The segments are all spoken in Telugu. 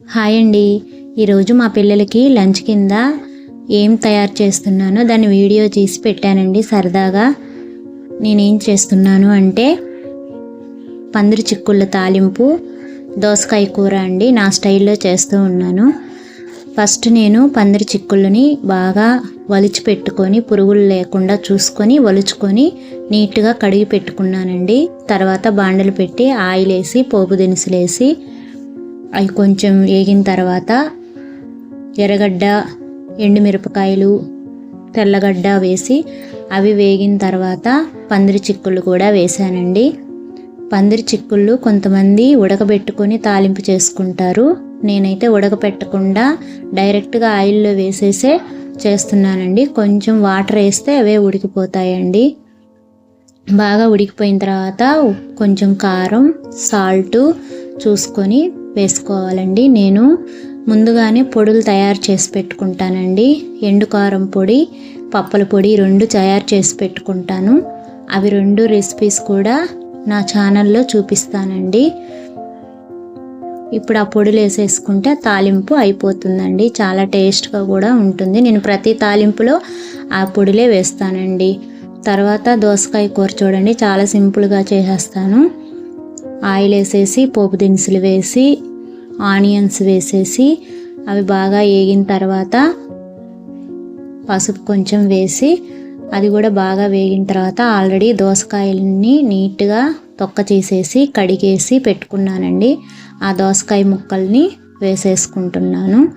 హాయ్ అండి. ఈరోజు మా పిల్లలకి లంచ్ కింద ఏం తయారు చేస్తున్నానో దాన్ని వీడియో తీసి పెట్టానండి సరదాగా. నేనేం చేస్తున్నాను అంటే పందిరి చిక్కుళ్ళ తాలింపు దోసకాయ కూర అండి నా స్టైల్లో చేస్తూ ఉన్నాను. ఫస్ట్ నేను పందిరి చిక్కుళ్ళని బాగా వలిచి పెట్టుకొని పురుగులు లేకుండా చూసుకొని వలుచుకొని నీట్గా కడిగి పెట్టుకున్నానండి. తర్వాత బాండలు పెట్టి ఆయిల్ వేసి పోపు దినుసులు వేసి అవి కొంచెం వేగిన తర్వాత ఎర్రగడ్డ ఎండుమిరపకాయలు తెల్లగడ్డ వేసి అవి వేగిన తర్వాత పందిరి చిక్కుళ్ళు కూడా వేసానండి పందిరి చిక్కుళ్ళు కొంతమంది ఉడకబెట్టుకొని తాలింపు చేసుకుంటారు. నేనైతే ఉడకపెట్టకుండా డైరెక్ట్గా ఆయిల్లో వేసేసే చేస్తున్నానండి. కొంచెం వాటర్ వేస్తే అవే ఉడికిపోతాయండి. బాగా ఉడికిపోయిన తర్వాత కొంచెం కారం సాల్ట్ చూసుకొని వేసుకోవాలండి. నేను ముందుగానే పొడులు తయారు చేసి పెట్టుకుంటానండి. ఎండు కారం పొడి పప్పల పొడి రెండు తయారు చేసి పెట్టుకుంటాను. అవి రెండు రెసిపీస్ కూడా నా ఛానల్లో చూపిస్తానండి. ఇప్పుడు ఆ పొడులు వేసేసుకుంటే తాలింపు అయిపోతుందండి. చాలా టేస్ట్గా కూడా ఉంటుంది. నేను ప్రతి తాలింపులో ఆ పొడిలే వేస్తానండి. తర్వాత దోసకాయ కూర చూడండి. చాలా సింపుల్గా చేసేస్తాను. ఆయిల్ వేసేసి పోపు దినుసులు వేసి ఆనియన్స్ వేసేసి అవి బాగా వేగిన తర్వాత పసుపు కొంచెం వేసి అది కూడా బాగా వేగిన తర్వాత ఆల్రెడీ దోసకాయలని నీట్గా తొక్క చేసేసి కడిగేసి పెట్టుకున్నానండి. ఆ దోసకాయ ముక్కల్ని వేసేసుకుంటున్నాను.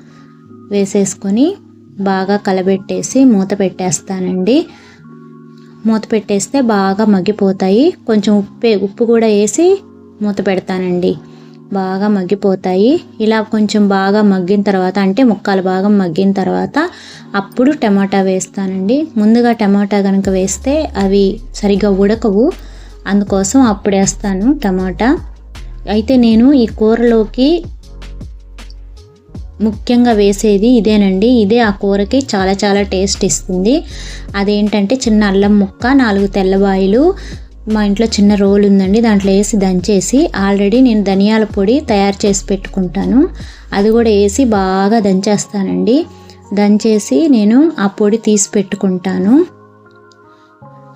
వేసేసుకొని బాగా కలబెట్టేసి మూత పెట్టేస్తానండి. మూత పెట్టేస్తే బాగా మగ్గిపోతాయి. కొంచెం ఉప్పే ఉప్పు కూడా వేసి మూత పెడతానండి. బాగా మగ్గిపోతాయి. ఇలా కొంచెం బాగా మగ్గిన తర్వాత అంటే ముక్కలు బాగా మగ్గిన తర్వాత అప్పుడు టమాటా వేస్తానండి. ముందుగా టమాటా కనుక వేస్తే అవి సరిగా ఉడకవు. అందుకోసం అప్పుడు వేస్తాను టమాటా. అయితే నేను ఈ కూరలోకి ముఖ్యంగా వేసేది ఇదేనండి. ఇదే ఆ కూరకి చాలా చాలా టేస్ట్ ఇస్తుంది. అదేంటంటే చిన్న అల్లం ముక్క నాలుగు తెల్లబాయిలు మా ఇంట్లో చిన్న రోల్ ఉందండి. దాంట్లో వేసి దంచేసి ఆల్రెడీ నేను ధనియాల పొడి తయారు చేసి పెట్టుకుంటాను. అది కూడా వేసి బాగా దంచేస్తానండి. దంచేసి నేను ఆ పొడి తీసి పెట్టుకుంటాను.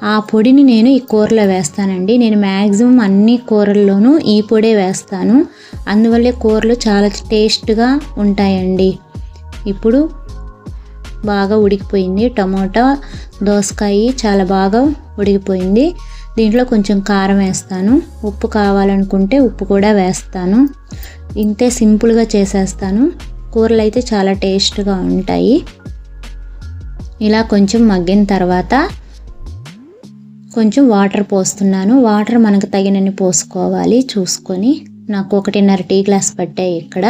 ఆ పొడిని నేను ఈ కూరలో వేస్తానండి. నేను మ్యాక్సిమం అన్ని కూరల్లోనూ ఈ పొడే వేస్తాను. అందువల్లే కూరలు చాలా టేస్ట్గా ఉంటాయండి. ఇప్పుడు బాగా ఉడికిపోయింది. టమోటా దోసకాయ చాలా బాగా ఉడికిపోయింది. దీంట్లో కొంచెం కారం వేస్తాను. ఉప్పు కావాలనుకుంటే ఉప్పు కూడా వేస్తాను. ఇంతే సింపుల్గా చేసేస్తాను. కూరలు అయితే చాలా టేస్ట్గా ఉంటాయి. ఇలా కొంచెం మగ్గిన తర్వాత కొంచెం వాటర్ పోస్తున్నాను. వాటర్ మనకు తగినన్ని పోసుకోవాలి చూసుకొని. నాకు ఒకటిన్నర టీ గ్లాస్ పట్టాయి ఇక్కడ.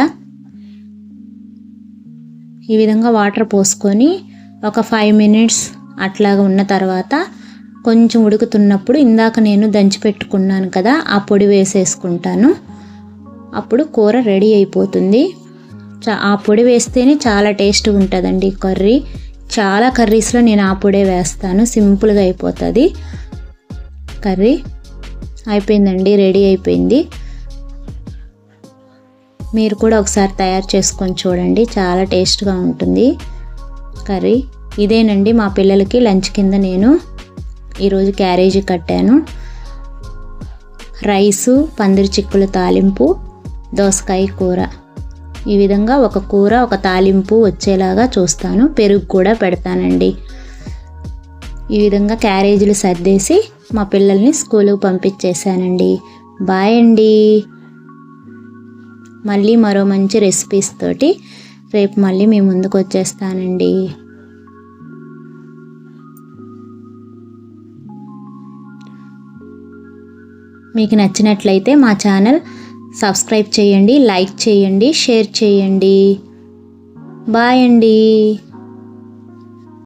ఈ విధంగా వాటర్ పోసుకొని ఒక ఫైవ్ మినిట్స్ అట్లాగా ఉన్న తర్వాత కొంచెం ఉడుకుతున్నప్పుడు ఇందాక నేను దంచి పెట్టుకున్నాను కదా ఆ పొడి వేసేసుకుంటాను. అప్పుడు కూర రెడీ అయిపోతుంది. చా ఆ పొడి వేస్తేనే చాలా టేస్ట్ ఉంటుందండి కర్రీ. చాలా కర్రీస్లో నేను ఆ పొడే వేస్తాను. సింపుల్గా అయిపోతుంది. కర్రీ అయిపోయిందండి రెడీ అయిపోయింది. మీరు కూడా ఒకసారి తయారు చేసుకొని చూడండి. చాలా టేస్ట్గా ఉంటుంది కర్రీ. ఇదేనండి మా పిల్లలకి లంచ్ కింద నేను. ఈరోజు క్యారేజీ కట్టాను. రైసు పందిరి చిక్కుల తాలింపు దోసకాయ కూర. ఈ విధంగా ఒక కూర ఒక తాలింపు వచ్చేలాగా చూస్తాను. పెరుగు కూడా పెడతానండి. ఈ విధంగా క్యారేజీలు సర్దేసి మా పిల్లల్ని స్కూల్కి పంపించేశానండి. బాయ్ అండి. మళ్ళీ మరో మంచి రెసిపీస్ తోటి రేపు మళ్ళీ మీ ముందుకు వచ్చేస్తానండి. మీకు నచ్చినట్లయితే మా ఛానల్ సబ్స్క్రైబ్ చేయండి లైక్ చేయండి షేర్ చేయండి. బాయ్ అండి.